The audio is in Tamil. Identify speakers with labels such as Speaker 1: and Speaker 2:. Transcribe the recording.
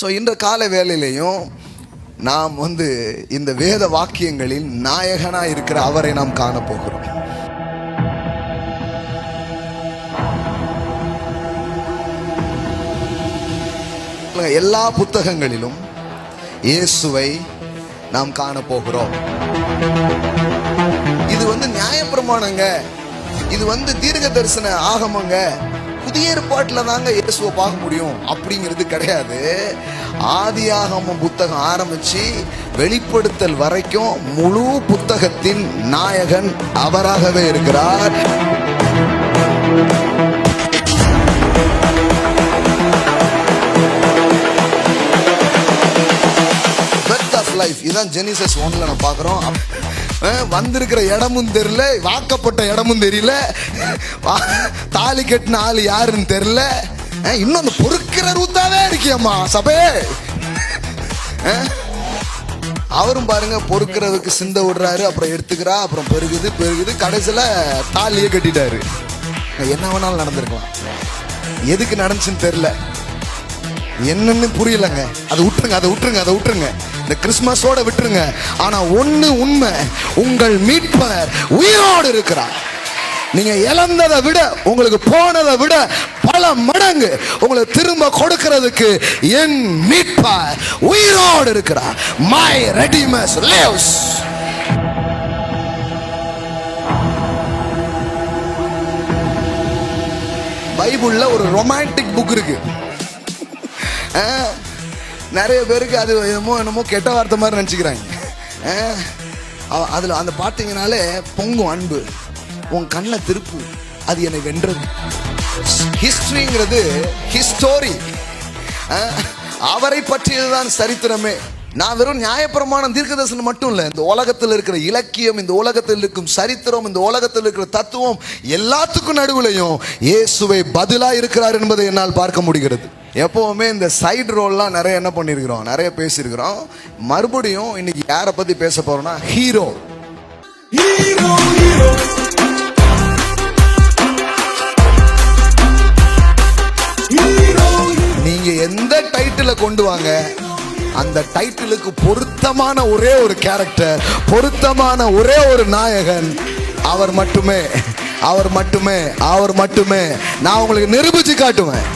Speaker 1: ஸோ இன்ற கால வேலையிலையும் நாம் வந்து இந்த வேத வாக்கியங்களில் நாயகனாக இருக்கிற அவரை நாம் காணப்போகிறோம். எல்லா புத்தகங்களிலும் இயேசுவை நாம் காணப்போகிறோம். இது வந்து நியாயப்பிரமாணங்க. இது வந்து தீர்க்க தரிசன ஆகமங்க. புதிய ஏற்பாட்டில் தாங்க இயேசுவை பார்க்க முடியும். அப்படிங்கிறது கிடையாது. ஆதியாகம புத்தகம் ஆரம்பிச்சு வெளிப்படுத்தல் வரைக்கும் முழு புத்தகத்தின் நாயகன் அவராகவே இருக்கிறார். லைஃப் இதுதான் ஜெனிசஸ் ஒன்ல நான் பார்க்குறோம். வந்திருக்கிற இடமும் தெரியல வாக்கப்பட்ட இடமும் தெரியல. வா- தாலி கட்டின ஆள் யாருன்னு தெரில இன்னும் அந்த பொறுக்கிற ரூத்தாவே இருக்கியம்மா சபே. அவரும் பாருங்க பொறுக்கிறதுக்கு சிந்த விடுறாரு அப்புறம் எடுத்துக்கிறா அப்புறம் பெருகுது பெருகுது கடைசியில் தாலியே கட்டிட்டாரு. என்ன வேணாலும் நடந்திருக்கலாம். எதுக்கு நடந்துச்சுன்னு தெரில என்னன்னு புரியலங்க. அதை விட்டுருங்க அதை விட்டுருங்க அதை விட்டுருங்க. இந்த கிறிஸ்மஸோட விட்டுருங்க. ஆனா ஒண்ணு உண்மை உங்கள் மீட்பர் உயிரோடு இருக்கிறார். நீங்க இழந்ததை விட உங்களுக்கு போனதை விட பல மடங்கு உங்களை திரும்ப கொடுக்கிறதுக்கு என் மீட்பர் உயிரோடு இருக்கிறார். மை ரெடிமஸ் லேவ்ஸ் பைபிள்ல ஒரு ரொமான்டிக் புக் இருக்கு. ஆ, நிறைய பேருக்கு அது என்னமோ என்னமோ கெட்ட வார்த்தை மாதிரி நினச்சிக்கிறாங்க. அதில் அந்த பார்த்தீங்கனாலே பொங்கும் அன்பு உன் கண்ணை திருப்பு அது என்னை வென்றது. ஹிஸ்டரிங்கிறது ஹிஸ்டோரி அவரை பற்றியதுதான் சரித்திரமே. நான் வெறும் நியாயப்பிரமாணம் தீர்க்கதர்சனம் மட்டும் இல்லை இந்த உலகத்தில் இருக்கிற இலக்கியம் இந்த உலகத்தில் இருக்கும் சரித்திரம் இந்த உலகத்தில் இருக்கிற தத்துவம் எல்லாத்துக்கும் நடுவுலையும் இயேசுவை பதிலாக இருக்கிறார் என்பதை என்னால் பார்க்க முடிகிறது. எப்பவுமே இந்த சைடு ரோல்லாம் நிறைய என்ன பண்ணியிருக்கிறோம் நிறைய பேசியிருக்கிறோம் மறுபடியும் இன்னைக்கு யாரை பத்தி பேச போறோம்னா ஹீரோ நீங்க எந்த டைட்டில கொண்டு வாங்க அந்த டைட்டிலுக்கு பொருத்தமான ஒரே ஒரு கேரக்டர் பொருத்தமான ஒரே ஒரு நாயகன். அவர் மட்டுமே அவர் மட்டுமே அவர் மட்டுமே. நான் உங்களுக்கு நிரூபிச்சு காட்டுவேன்.